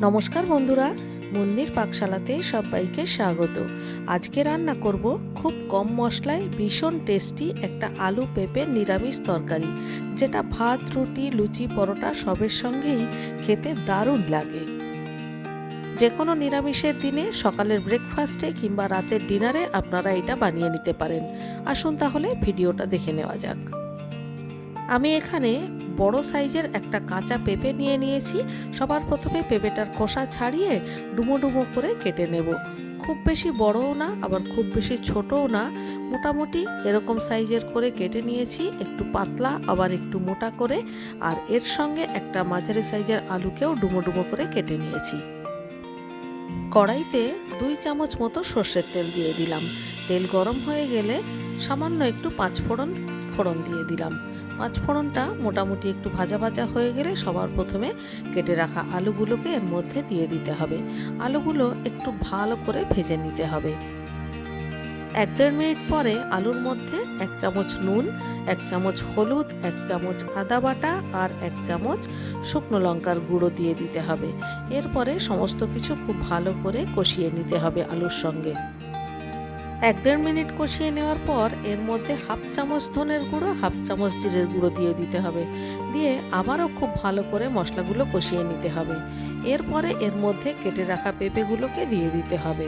নমস্কার বন্ধুরা, মুন্নির পাকশালাতে সবাইকে স্বাগত। আজকে রান্না করব খুব কম মশলায় ভীষণ টেস্টি একটা আলু পেঁপে নিরামিষ তরকারি, যেটা ভাত, রুটি, লুচি, পরোটা সবের সঙ্গেই খেতে দারুণ লাগে। যে কোনো নিরামিষের দিনে সকালের ব্রেকফাস্টে কিংবা রাতের ডিনারে আপনারা এটা বানিয়ে নিতে পারেন। আসুন তাহলে ভিডিওটা দেখে নেওয়া যাক। আমি এখানে বড় সাইজের একটা কাঁচা পেঁপে নিয়ে নিয়েছি। সবার প্রথমে পেঁপেটার খোসা ছাড়িয়ে ডুমো ডুমো করে কেটে নেব। খুব বেশি বড়ও না, আবার খুব বেশি ছোটও না। মোটামুটি এরকম সাইজের করে কেটে নিয়েছি, একটু পাতলা, আবার একটু মোটা করে। আর এর সঙ্গে একটা মাঝারি সাইজের আলুকেও ডুমো ডুমো করে কেটে নিয়েছি। কড়াইতে দুই চামচ মতো সর্ষের তেল দিয়ে দিলাম। তেল গরম হয়ে গেলে সামান্য একটু পাঁচফোড়ন ফোড়ন দিয়ে দিলাম। পাঁচ ফোড়নটা মোটামুটি একটু ভাজা ভাজা হয়ে গেলে সবার প্রথমে কেটে রাখা আলুগুলোকে এর মধ্যে দিয়ে দিতে হবে। আলুগুলো একটু ভালো করে ভেজে নিতে হবে। এক দেড় মিনিট পরে আলুর মধ্যে এক চামচ নুন, এক চামচ হলুদ, এক চামচ আদা বাটা আর এক চামচ শুকনো লঙ্কার গুঁড়ো দিয়ে দিতে হবে। এরপরে সমস্ত কিছু খুব ভালো করে কষিয়ে নিতে হবে আলুর সঙ্গে। এক দেড় মিনিট কষিয়ে নেওয়ার পর এর মধ্যে হাফ চামচ ধনের গুঁড়ো, হাফ চামচ জিরের গুঁড়ো দিয়ে দিতে হবে। দিয়ে আবারও খুব ভালো করে মশলাগুলো কষিয়ে নিতে হবে। এরপরে এর মধ্যে কেটে রাখা পেঁপেগুলোকে দিয়ে দিতে হবে।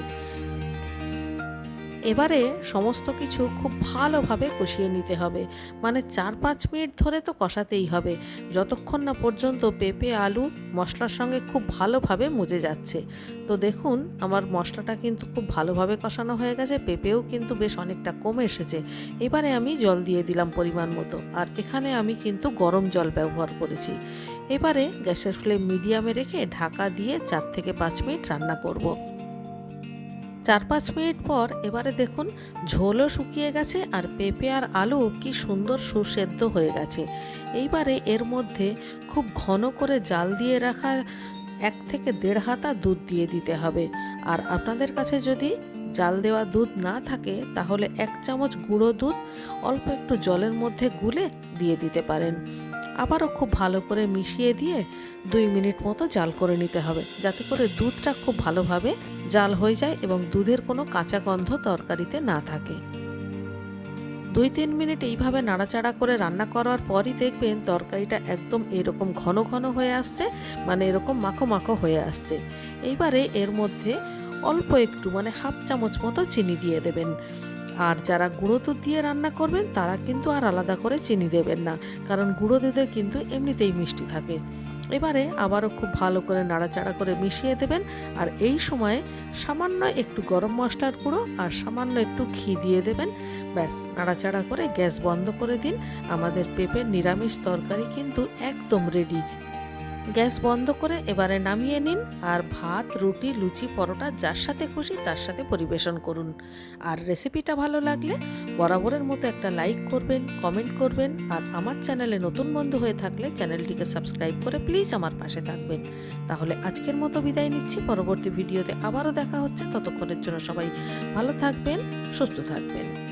এবারে সমস্ত কিছু খুব ভালোভাবে কষিয়ে নিতে হবে। মানে চার পাঁচ মিনিট ধরে তো কষাতেই হবে। যতক্ষণ না পর্যন্ত পেঁপে, আলু মশলার সঙ্গে খুব ভালোভাবে মজে যাচ্ছে। তো দেখুন, আমার মশলাটা কিন্তু খুব ভালোভাবে কষানো হয়ে গেছে, পেঁপেও কিন্তু বেশ অনেকটা কমে এসেছে। এবারে আমি জল দিয়ে দিলাম পরিমাণ মতো। আর এখানে আমি কিন্তু গরম জল ব্যবহার করেছি। এবারে গ্যাসের ফ্লেম মিডিয়ামে রেখে ঢাকা দিয়ে চার থেকে পাঁচ মিনিট রান্না করব। চার পাঁচ মিনিট পর এবারে দেখুন ঝোলও শুকিয়ে গেছে আর পেঁপে আর আলু কি সুন্দর সুসেদ্ধ হয়ে গেছে। এইবারে এর মধ্যে খুব ঘন করে জাল দিয়ে রাখা এক থেকে দেড় হাতা দুধ দিয়ে দিতে হবে। আর আপনাদের কাছে যদি জাল দেওয়া দুধ না থাকে, তাহলে এক চামচ গুঁড়ো দুধ অল্প একটু জলের মধ্যে গুলে দিয়ে দিতে পারেন। আবারও খুব ভালো করে মিশিয়ে দিয়ে দুই মিনিট মতো জাল করে নিতে হবে। যাতে করে দুধটা খুব ভালোভাবে জাল হয়ে যায় এবং দুধের কোনো কাঁচা গন্ধ তরকারিতে না থাকে। দুই তিন মিনিট এইভাবে নাড়াচাড়া করে রান্না করার পরই দেখবেন তরকারিটা একদম এরকম ঘন ঘন হয়ে আসছে মানে এরকম মাখো মাখো হয়ে আসছে। এইবারে এর মধ্যে অল্প একটু মানে হাফ চামচ মতো চিনি দিয়ে দেবেন। আর যারা গুঁড়ো দুধ দিয়ে রান্না করবেন, তারা কিন্তু আর আলাদা করে চিনি দেবেন না, কারণ গুঁড়ো দুধে কিন্তু এমনিতেই মিষ্টি থাকে। এবারে আবারও খুব ভালো করে নাড়াচাড়া করে মিশিয়ে দেবেন, আর এই সময়ে সামান্য একটু গরম মশলার গুঁড়ো আর সামান্য একটু ঘি দিয়ে দেবেন। ব্যাস, নাড়াচাড়া করে গ্যাস বন্ধ করে দিন। আমাদের পেঁপের নিরামিষ তরকারি কিন্তু একদম রেডি গ্যাস বন্ধ করে এবারে নামিয়ে নিন আর ভাত, রুটি, লুচি, পরোটা যার সাথে খুশি তার সাথে পরিবেশন করুন। আর রেসিপিটা ভালো লাগলে বরাবরের মতো একটা লাইক করবেন, কমেন্ট করবেন আর আমার চ্যানেলে নতুন বন্ধু হয়ে থাকলে চ্যানেলটিকে সাবস্ক্রাইব করে প্লিজ আমার পাশে থাকবেন। তাহলে আজকের মতো বিদায় নিচ্ছি, পরবর্তী ভিডিওতে আবারও দেখা হচ্ছে, ততক্ষণের জন্য সবাই ভালো থাকবেন, সুস্থ থাকবেন।